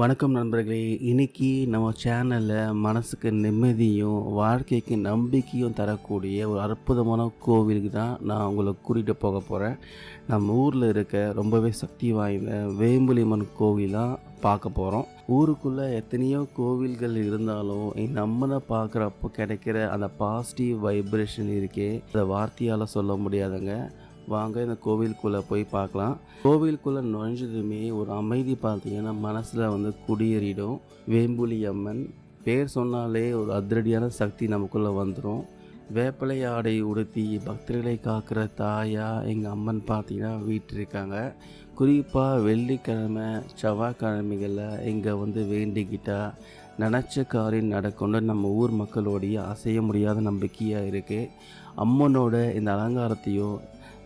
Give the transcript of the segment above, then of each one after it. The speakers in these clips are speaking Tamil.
வணக்கம் நண்பர்களே. இன்னைக்கு நம்ம சேனலில் மனசுக்கு நிம்மதியும் வாழ்க்கைக்கு நம்பிக்கையும் தரக்கூடிய ஒரு அற்புதமான கோவிலுக்கு தான் நான் உங்களை கூட்டிகிட்டு போக போகிறேன் நம்ம ஊரில் இருக்க ரொம்பவே சக்தி வாய்ந்த வேம்புலிமன் கோவிலாக பார்க்க போகிறோம் ஊருக்குள்ளே எத்தனையோ கோவில்கள் இருந்தாலும் நம்மளை பார்க்குறப்போ கிடைக்கிற அந்த பாசிட்டிவ் வைப்ரேஷன் இருக்கே. அதை வார்த்தையால் சொல்ல முடியாதுங்க. வாங்க இந்த கோவிலுக்குள்ளே போய் பார்க்கலாம். கோவிலுக்குள்ளே நுழைஞ்சதுமே ஒரு அமைதி பார்த்தீங்கன்னா மனசில் வந்து குடியேறிடும். வேம்புலி அம்மன் பேர் சொன்னாலே ஒரு அதிரடியான சக்தி நமக்குள்ளே வந்துடும் வேப்பிலை ஆடை உடுத்தி பக்தர்களை காக்கிற தாயா எங்கள் அம்மன் பார்த்தீங்கன்னா வீட்டிருக்காங்க. குறிப்பாக வெள்ளிக்கிழமை செவ்வாய்க்கிழமைகளில் இங்கே வந்து வேண்டிக்கிட்டால் நினச்ச காரியம் நடக்கும்னு நம்ம ஊர் மக்களோடைய அசைய முடியாத நம்பிக்கையாக இருக்குது அம்மனோட இந்த அலங்காரத்தையும்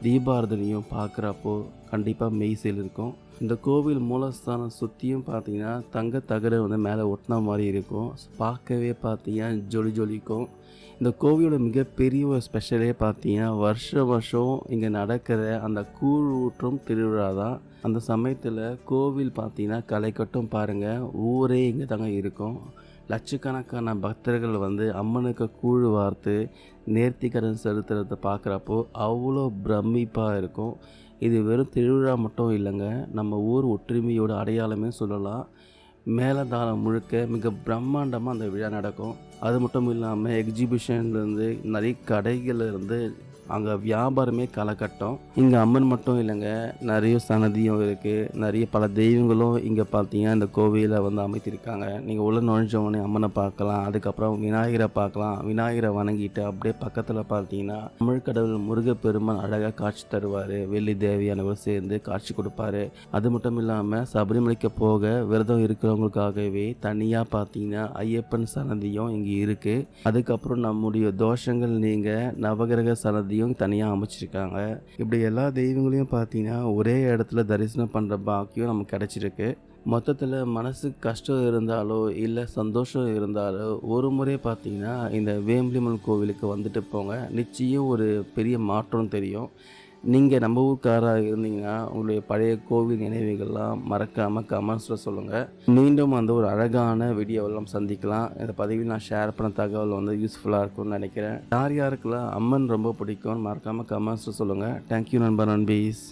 தீபாரதனையும் பார்க்குறப்போ கண்டிப்பாக மெய்சேல் இருக்கும் இந்த கோவில் மூலஸ்தானம் சுற்றியும் பார்த்தீங்கன்னா தங்க தகடு வந்து மேலே ஒட்டின மாதிரி இருக்கும். பார்க்கவே பார்த்தீங்கன்னா ஜொலி ஜொலிக்கும். இந்த கோவிலோட மிகப்பெரிய ஒரு ஸ்பெஷலே பார்த்தீங்கன்னா வருஷ வருஷம் இங்கே நடக்கிற அந்த கூழ் ஊற்றும் திருவிழா தான். அந்த சமயத்தில் கோவில் பார்த்தீங்கன்னா களை கட்டும் பாருங்கள் ஊரே இங்கே தாங்க இருக்கும். லட்சக்கணக்கான பக்தர்கள் வந்து அம்மனுக்கு கூழ் வார்த்து நேர்த்திக்கடன் செலுத்துறதை பார்க்குறப்போ அவ்வளோ பிரமிப்பாக இருக்கும். இது வெறும் திருவிழா மட்டும் இல்லைங்க. நம்ம ஊர் ஒற்றுமையோட அடையாளமே சொல்லலாம். மேலதாளம் முழுக்க மிக பிரம்மாண்டமாக அந்த விழா நடக்கும். அது மட்டும் இல்லாமல் எக்ஸிபிஷன்லேருந்து நிறைய கடைகள்லேருந்து அங்கே வியாபாரமே காலகட்டம். இங்கே அம்மன் மட்டும் இல்லைங்க நிறைய சன்னதியும் இருக்குது நிறைய பல தெய்வங்களும் இங்கே பார்த்தீங்கன்னா இந்த கோவிலில் வந்து அமைத்திருக்காங்க. நீங்கள் உள்ள நுழைஞ்சவொடனே அம்மனை பார்க்கலாம். அதுக்கப்புறம் விநாயகரை பார்க்கலாம். விநாயகரை வணங்கிட்டு அப்படியே பக்கத்தில் பார்த்தீங்கன்னா தமிழ் கடவுள் முருகப்பெருமான் அழகாக காட்சி தருவார். வெள்ளி தேவியானவர் சேர்ந்து காட்சி கொடுப்பாரு. அது மட்டும் இல்லாமல் சபரிமலைக்கு போக விரதம் இருக்கிறவங்களுக்காகவே தனியாக பார்த்தீங்கன்னா ஐயப்பன் சன்னதியும் இங்கே இருக்குது அதுக்கப்புறம் நம்முடைய தோஷங்கள் நீங்கள் நவகிரக சன்னதி அதையும் தனியாக அமைச்சிருக்காங்க. இப்படி எல்லா தெய்வங்களையும் பார்த்தீங்கன்னா ஒரே இடத்துல தரிசனம் பண்ணுற பாக்கியம் நமக்கு கிடச்சிருக்கு. மொத்தத்தில் மனசுக்கு கஷ்டம் இருந்தாலோ இல்லை சந்தோஷம் இருந்தாலோ ஒரு முறை பார்த்தீங்கன்னா இந்த வேம்பிலிமன் கோவிலுக்கு வந்துட்டு போங்க. நிச்சயம் ஒரு பெரிய மாற்றம் தெரியும். நீங்கள் நம்ம ஊருக்காராக இருந்தீங்கன்னா உங்களுடைய பழைய கோவில் நினைவுகள்லாம் மறக்காமல் கமெண்ட்ஸில் சொல்லுங்கள் மீண்டும் அந்த ஒரு அழகான வீடியோவெல்லாம் சந்திக்கலாம். இந்த பதிவில் நான் ஷேர் பண்ண தகவல் வந்து யூஸ்ஃபுல்லாக இருக்கும்னு நினைக்கிறேன். யார் யாருக்கெல்லாம் அம்மன் ரொம்ப பிடிக்கும் மறக்காமல் கமெண்ட்ஸில் சொல்லுங்கள் தேங்க்யூ நண்பர் நண்பீஸ்.